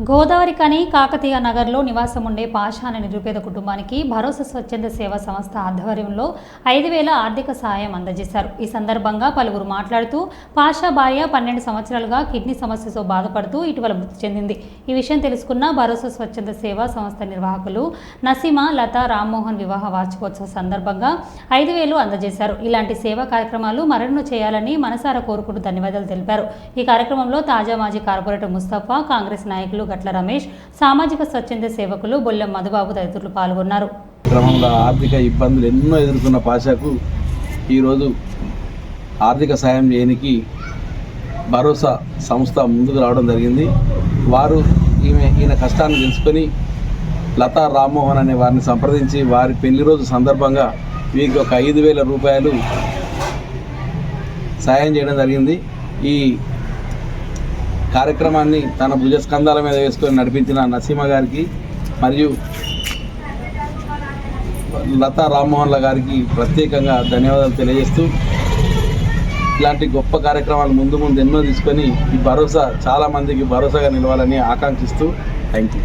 గోదావరి కని కాకతీయ నగర్లో నివాసం ఉండే పాషా అనే నిరుపేద కుటుంబానికి భరోసా స్వచ్ఛంద సేవా సంస్థ ఆధ్వర్యంలో ఐదు వేల ఆర్థిక సహాయం అందజేశారు. ఈ సందర్భంగా పలువురు మాట్లాడుతూ పాషా భార్య పన్నెండు సంవత్సరాలుగా కిడ్నీ సమస్యతో బాధపడుతూ ఇటీవల మృతి చెందింది. ఈ విషయం తెలుసుకున్న భరోసా స్వచ్ఛంద సేవా సంస్థ నిర్వాహకులు నసీమా లత రామ్మోహన్ వివాహ వార్షికోత్సవ సందర్భంగా ఐదు వేలు అందజేశారు. ఇలాంటి సేవా కార్యక్రమాలు మరెన్నో చేయాలని మనసారా కోరుకుంటూ ధన్యవాదాలు తెలిపారు. ఈ కార్యక్రమంలో తాజా మాజీ కార్పొరేటర్ ముస్తఫా కాంగ్రెస్ నాయకులు గట్ల రమేష్ సామాజిక స్వచ్ఛంద సేవకులు బొల్లెం మధుబాబు తదితరులు పాల్గొన్నారు. క్రమంలో ఆర్థిక ఇబ్బందులు ఎన్నో ఎదుర్కొన్న పాషాకు ఈరోజు ఆర్థిక సాయం చేయనికి భరోసా సంస్థ ముందుకు రావడం జరిగింది. వారు ఈమె ఈయన కష్టాన్ని తెలుసుకొని లతా రామ్మోహన్ అనే వారిని సంప్రదించి వారి పెళ్ళి రోజు సందర్భంగా వీరికి ఒక ఐదు వేల రూపాయలు సాయం చేయడం జరిగింది. ఈ కార్యక్రమాన్ని తన భుజస్కంధాల మీద వేసుకొని నడిపించిన నసీమ గారికి మరియు లతా రామ్మోహన్ల గారికి ప్రత్యేకంగా ధన్యవాదాలు తెలియజేస్తూ ఇలాంటి గొప్ప కార్యక్రమాలు ముందు ముందు ఎన్నో తీసుకొని ఈ భరోసా చాలామందికి భరోసాగా నిలవాలని ఆకాంక్షిస్తూ థ్యాంక్ యూ